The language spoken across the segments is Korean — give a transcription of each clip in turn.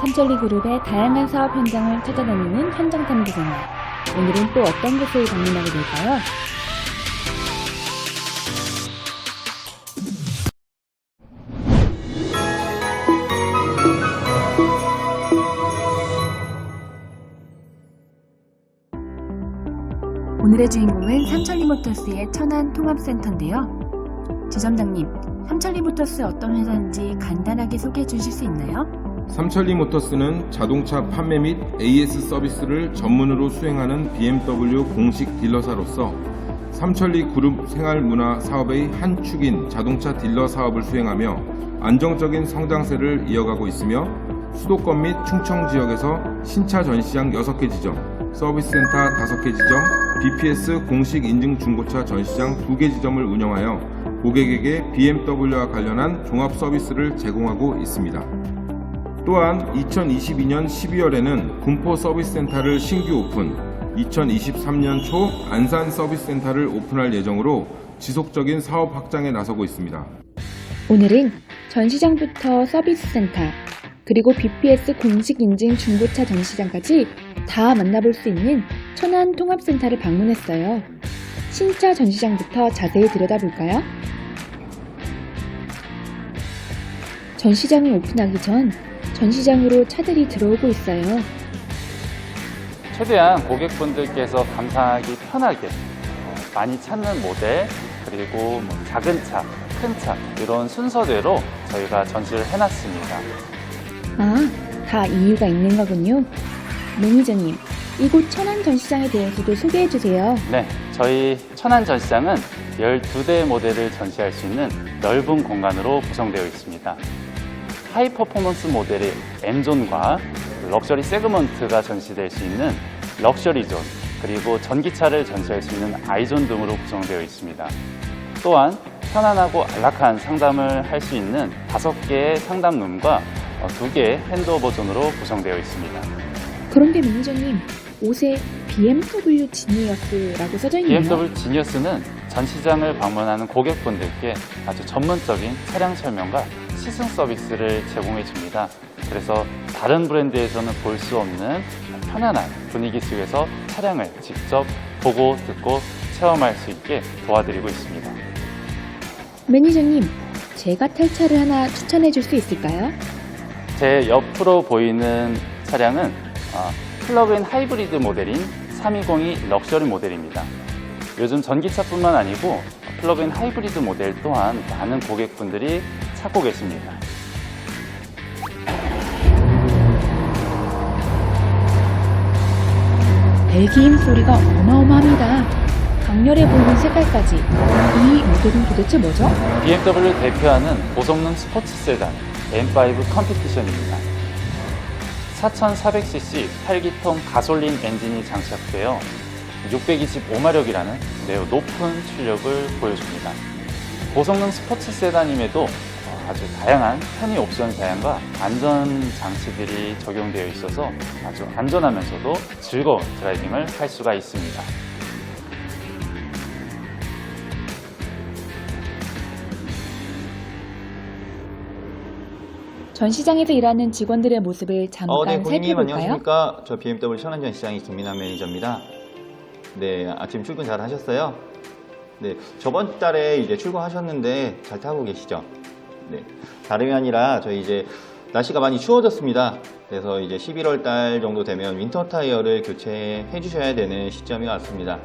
삼천리 그룹의 다양한 사업 현장을 찾아다니는 현장 탐구 생활. 오늘은 또 어떤 곳을 방문하게 될까요? 오늘의 주인공은 삼천리 모터스의 천안 통합센터인데요. 지점장님, 삼천리 모터스 어떤 회사인지 간단하게 소개해 주실 수 있나요? 삼천리 모터스는 자동차 판매 및 AS 서비스를 전문으로 수행하는 BMW 공식 딜러사로서 삼천리 그룹 생활 문화 사업의 한 축인 자동차 딜러 사업을 수행하며 안정적인 성장세를 이어가고 있으며 수도권 및 충청 지역에서 신차 전시장 6개 지점, 서비스 센터 5개 지점, BPS 공식 인증 중고차 전시장 2개 지점을 운영하여 고객에게 BMW와 관련한 종합 서비스를 제공하고 있습니다. 또한 2022년 12월에는 군포 서비스센터를 신규 오픈, 2023년 초 안산 서비스센터를 오픈할 예정으로 지속적인 사업 확장에 나서고 있습니다. 오늘은 전시장부터 서비스 센터, 그리고 BPS 공식 인증 중고차 전시장까지 다 만나볼 수 있는 천안 통합센터를 방문했어요. 신차 전시장부터 자세히 들여다볼까요? 전시장이 오픈하기 전 전시장으로 차들이 들어오고 있어요. 최대한 고객분들께서 감상하기 편하게 어, 많이 찾는 모델 그리고 뭐 작은 차, 큰 차 이런 순서대로 저희가 전시를 해놨습니다. 아, 다 이유가 있는 거군요. 매니저님, 이곳 천안 전시장에 대해서도 소개해 주세요. 네, 저희 천안 전시장은 12대 모델을 전시할 수 있는 넓은 공간으로 구성되어 있습니다. 하이 퍼포먼스 모델의 M존과 럭셔리 세그먼트가 전시될 수 있는 럭셔리 존, 그리고 전기차를 전시할 수 있는 I존 등으로 구성되어 있습니다. 또한 편안하고 안락한 상담을 할 수 있는 5개의 상담룸과 2개의 핸드오버 존으로 구성되어 있습니다. 그런데 매니저님, 옷에 BMW 지니어스라고 써져 있네요. BMW 지니어스는 전 시장을 방문하는 고객분들께 아주 전문적인 차량 설명과 시승 서비스를 제공해 줍니다. 그래서 다른 브랜드에서는 볼 수 없는 편안한 분위기 속에서 차량을 직접 보고 듣고 체험할 수 있게 도와드리고 있습니다. 매니저님, 제가 탈 차를 하나 추천해 줄 수 있을까요? 제 옆으로 보이는 차량은 어, 플러그인 하이브리드 모델인 320이 럭셔리 모델입니다. 요즘 전기차뿐만 아니고 플러그인 하이브리드 모델 또한 많은 고객분들이 찾고 계십니다. 배기음 소리가 어마어마합니다. 강렬해 보이는 색깔까지. 이 모델은 도대체 뭐죠? BMW 대표하는 고성능 스포츠 세단 M5 컴피티션입니다. 4,400cc 8기통 가솔린 엔진이 장착되어 625마력이라는 매우 높은 출력을 보여줍니다. 고성능 스포츠 세단임에도 아주 다양한 편의 옵션 사양과 안전 장치들이 적용되어 있어서 아주 안전하면서도 즐거운 드라이빙을 할 수가 있습니다. 전시장에서 일하는 직원들의 모습을 잠깐 어, 네, 고객님 살펴볼까요? 안녕하십니까? 저 BMW 천안전 시장의 김민환 매니저입니다. 네, 아침 출근 잘 하셨어요? 네, 저번 달에 이제 출근하셨는데 잘 타고 계시죠? 네, 다름이 아니라 저희 이제 날씨가 많이 추워졌습니다. 그래서 이제 11월 달 정도 되면 윈터 타이어를 교체해 주셔야 되는 시점이 왔습니다.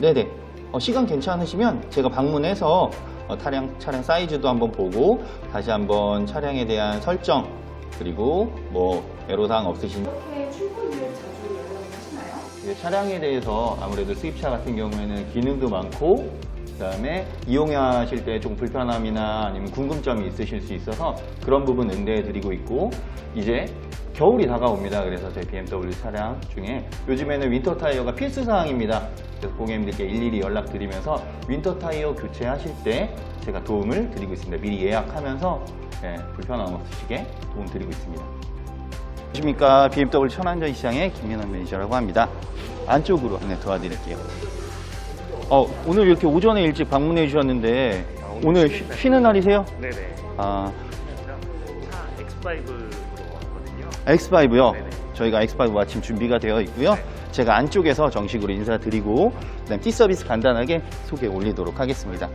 네네. 어, 시간 괜찮으시면 제가 방문해서 어, 차량, 차량 사이즈도 한번 보고 다시 한번 차량에 대한 설정 그리고 뭐 애로사항 없으신 이 차량에 대해서 아무래도 수입차 같은 경우에는 기능도 많고 그다음에 이용하실 때 좀 불편함이나 아니면 궁금점이 있으실 수 있어서 그런 부분 응대해 드리고 있고 이제 겨울이 다가옵니다. 그래서 저희 BMW 차량 중에 요즘에는 윈터 타이어가 필수 사항입니다. 그래서 고객님들께 일일이 연락드리면서 윈터 타이어 교체하실 때 제가 도움을 드리고 있습니다. 미리 예약하면서 예, 불편함 없으시게 도움 드리고 있습니다. 안녕하십니까 BMW 천안전 시장의 김민원 매니저라고 합니다. 안쪽으로 안내 도와드릴게요. 어, 오늘 이렇게 오전에 일찍 방문해 주셨는데 오늘 쉬, 는 날이세요? 네네. 아, 차 X5로 왔거든요. X5요. 저희가 X5 마침 준비가 되어 있고요. 제가 안쪽에서 정식으로 인사드리고 그다음 T 서비스 간단하게 소개 올리도록 하겠습니다.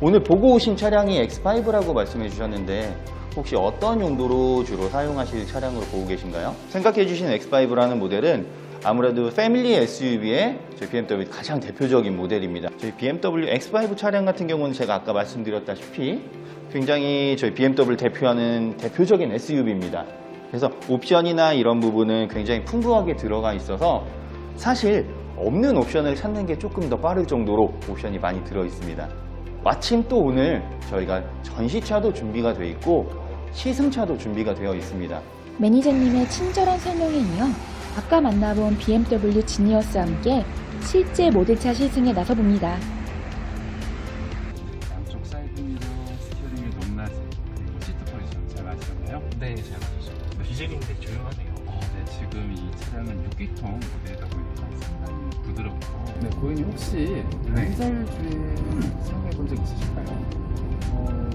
오늘 보고 오신 차량이 X5라고 말씀해 주셨는데 혹시 어떤 용도로 주로 사용하실 차량으로 보고 계신가요? 생각해 주신 X5라는 모델은 아무래도 패밀리 SUV의 저희 BMW 가장 대표적인 모델입니다. 저희 BMW X5 차량 같은 경우는 제가 아까 말씀드렸다시피 굉장히 저희 BMW 대표하는 대표적인 SUV입니다. 그래서 옵션이나 이런 부분은 굉장히 풍부하게 들어가 있어서 사실 없는 옵션을 찾는 게 조금 더 빠를 정도로 옵션이 많이 들어 있습니다. 마침 또 오늘 저희가 전시차도 준비가 되어 있고 시승차도 준비가 되어 있습니다. 매니저님의 친절한 설명에 이어 아까 만나본 BMW 지니어스와 함께 실제 모델차 시승에 나서봅니다. 양쪽 사이드미러, 스티어링 의 높낮이, 그리고 시트 포지션 잘 맞으셨나요? 네, 잘 맞으셨어요. 디젤인데 조용하네요. 어, 네, 지금 이 차량은 6기통 모델이다 보니까 상당히 부드럽고 네, 고객님 혹시 렌zal 주행 사용해 본 적 있으실까요? 어,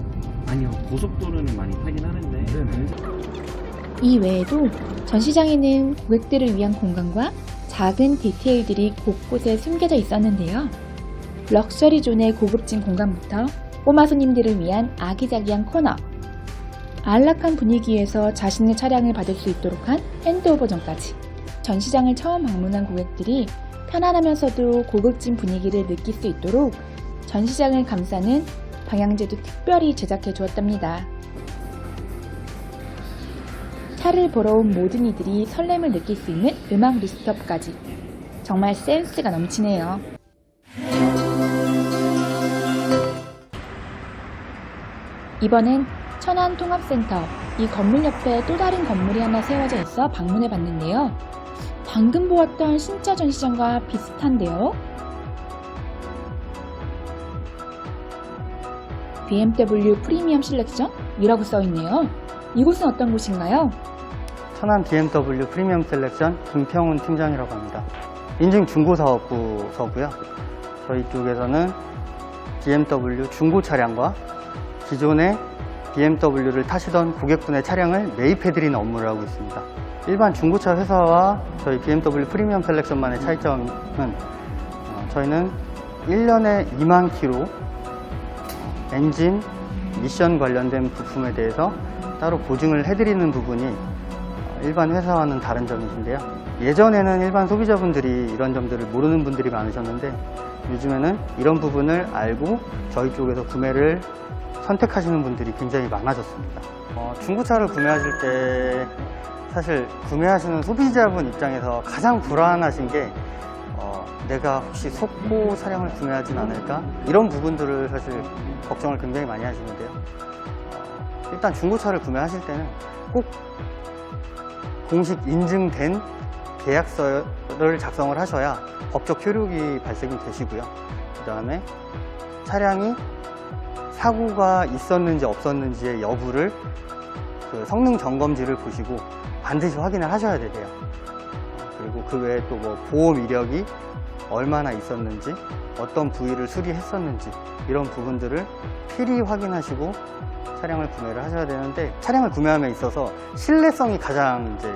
아니요. 고속도로는 많이 타긴 하는데. 네네. 이 외에도 전시장에는 고객들을 위한 공간과 작은 디테일들이 곳곳에 숨겨져 있었는데요. 럭셔리 존의 고급진 공간부터 꼬마 손님들을 위한 아기자기한 코너, 안락한 분위기에서 자신의 차량을 받을 수 있도록 한 핸드오버존까지 전시장을 처음 방문한 고객들이 편안하면서도 고급진 분위기를 느낄 수 있도록 전시장을 감싸는 방향제도 특별히 제작해 주었답니다. 차를 보러 온 모든 이들이 설렘을 느낄 수 있는 음악 리스트업까지 정말 센스가 넘치네요. 이번엔 천안 통합센터 이 건물 옆에 또 다른 건물이 하나 세워져 있어 방문해 봤는데요. 방금 보았던 신차 전시장과 비슷한데요. BMW 프리미엄 실렉션이라고 써 있네요. 이곳은 어떤 곳인가요? 천안 BMW 프리미엄 셀렉션 김평훈 팀장이라고 합니다. 인증 중고사업부서고요. 저희 쪽에서는 BMW 중고 차량과 기존의 BMW를 타시던 고객분의 차량을 매입해드리는 업무를 하고 있습니다. 일반 중고차 회사와 저희 BMW 프리미엄 셀렉션만의 차이점은 어, 저희는 1년에 2만 킬로 엔진, 미션 관련된 부품에 대해서 따로 보증을 해드리는 부분이 어, 일반 회사와는 다른 점이신데요. 예전에는 일반 소비자분들이 이런 점들을 모르는 분들이 많으셨는데 요즘에는 이런 부분을 알고 저희 쪽에서 구매를 선택하시는 분들이 굉장히 많아졌습니다. 어, 중고차를 구매하실 때 사실 구매하시는 소비자분 입장에서 가장 불안하신 게 어, 내가 혹시 속고 차량을 구매하진 않을까? 이런 부분들을 사실 걱정을 굉장히 많이 하시는데요. 어, 일단 중고차를 구매하실 때는 꼭 공식 인증된 계약서를 작성을 하셔야 법적 효력이 발생이 되시고요. 그 다음에 차량이 사고가 있었는지 없었는지의 여부를 그 성능 점검지를 보시고 반드시 확인을 하셔야 되세요. 그리고 그 외에 또 뭐 보험 이력이 얼마나 있었는지, 어떤 부위를 수리했었는지 이런 부분들을 필히 확인하시고 차량을 구매를 하셔야 되는데 차량을 구매함에 있어서 신뢰성이 가장 이제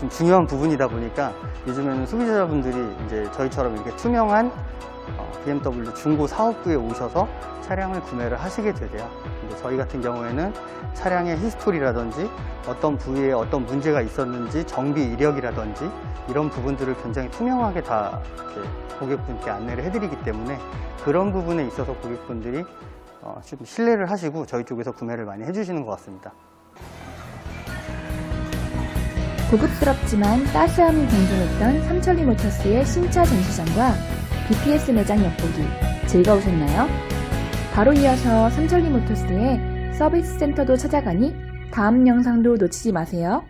좀 중요한 부분이다 보니까 요즘에는 소비자분들이 이제 저희처럼 이렇게 투명한 어, BMW 중고 사업부에 오셔서 차량을 구매를 하시게 되세요. 근데 저희 같은 경우에는 차량의 히스토리라든지 어떤 부위에 어떤 문제가 있었는지 정비 이력이라든지 이런 부분들을 굉장히 투명하게 다 고객분께 안내를 해드리기 때문에 그런 부분에 있어서 고객분들이 어, 좀 신뢰를 하시고 저희 쪽에서 구매를 많이 해주시는 것 같습니다. 고급스럽지만 따스함이 공존했던 삼천리 모터스의 신차 전시장과 BPS 매장 엿보기 즐거우셨나요? 바로 이어서 삼천리 모터스의 서비스 센터도 찾아가니 다음 영상도 놓치지 마세요.